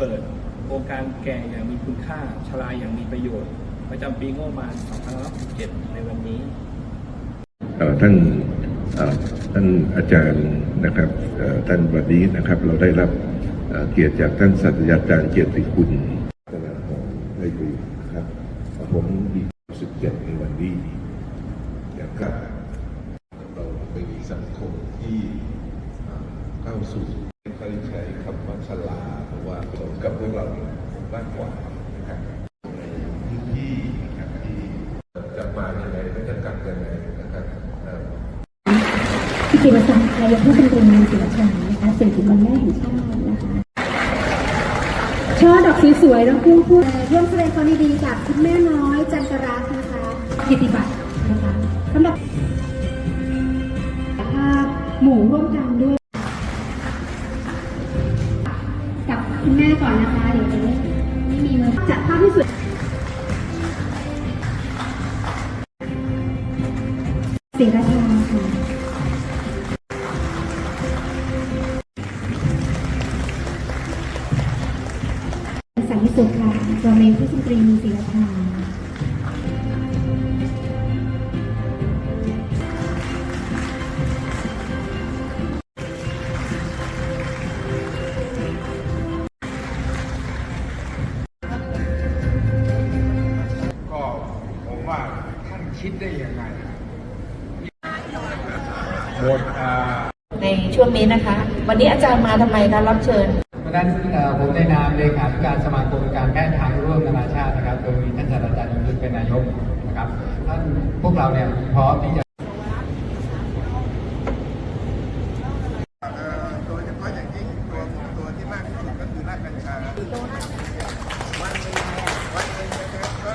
เปิดโครงการแก่อย่างมีคุณค่าชราอย่างมีประโยชน์ ประจำปีงบประมาณ2567ในวันนี้ท่านท่านอาจารย์นะครับท่านวันนี้นะครับ เราได้รับเกียรติจากท่านศาสตราจารย์เกียรติคุณตลาดของได้ดีนะครับ ผมมีสิบเจ็ดในวันนี้นะครับเราเป็นสังคมที่เข้าสู่ กับพวกเรามากกว่านะครับในพื้นที่นะครับที่จะมายังไงและจะกลับยังไงนะครับเอ่อพิธีปะจำไทยผู้เป็นตัวมือศิลปะนะคะสื่อถึงวันแม่แห่งชาตินะคะช่อดอกสวยๆแล้วพุ่งพูดร่วมแสดงความดีกับคุณแม่น้อยจันทรัตน์นะคะกิติบัตรนะคะสำหรับภาพหมู่ร่วมกันด้วย คุณแม่ก่อนนะคะ เดี๋ยวจะไม่มีมือจัดภาพที่สวยศรีราชาค่ะสันติสุขค่ะรองเมนผู้สตรีมีศิลธรรม ว่าท่านคิดได้ยังไงหมดอ่าในช่วงนี้นะคะ วันนี้อาจารย์มาทำไมคะรับเชิญเพราะฉะนั้นเอ่อผมในนามเลขาธิการสมาคมการแพทย์ทางร่วมนานาชาตินะครับ โดยมีท่านศาสตราจารย์ยงยุทธเป็นนายกนะครับท่านพวกเราเนี่ยพร้อมที่จะโดยเฉพาะอย่างยิ่งตัวตัวที่มากที่สุดก็คือรากกัญชาวันหนึ่งวันหนึ่งนะครับก็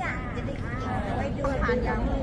จ้ะจะได้ก็บไว้ดูผ่านยามู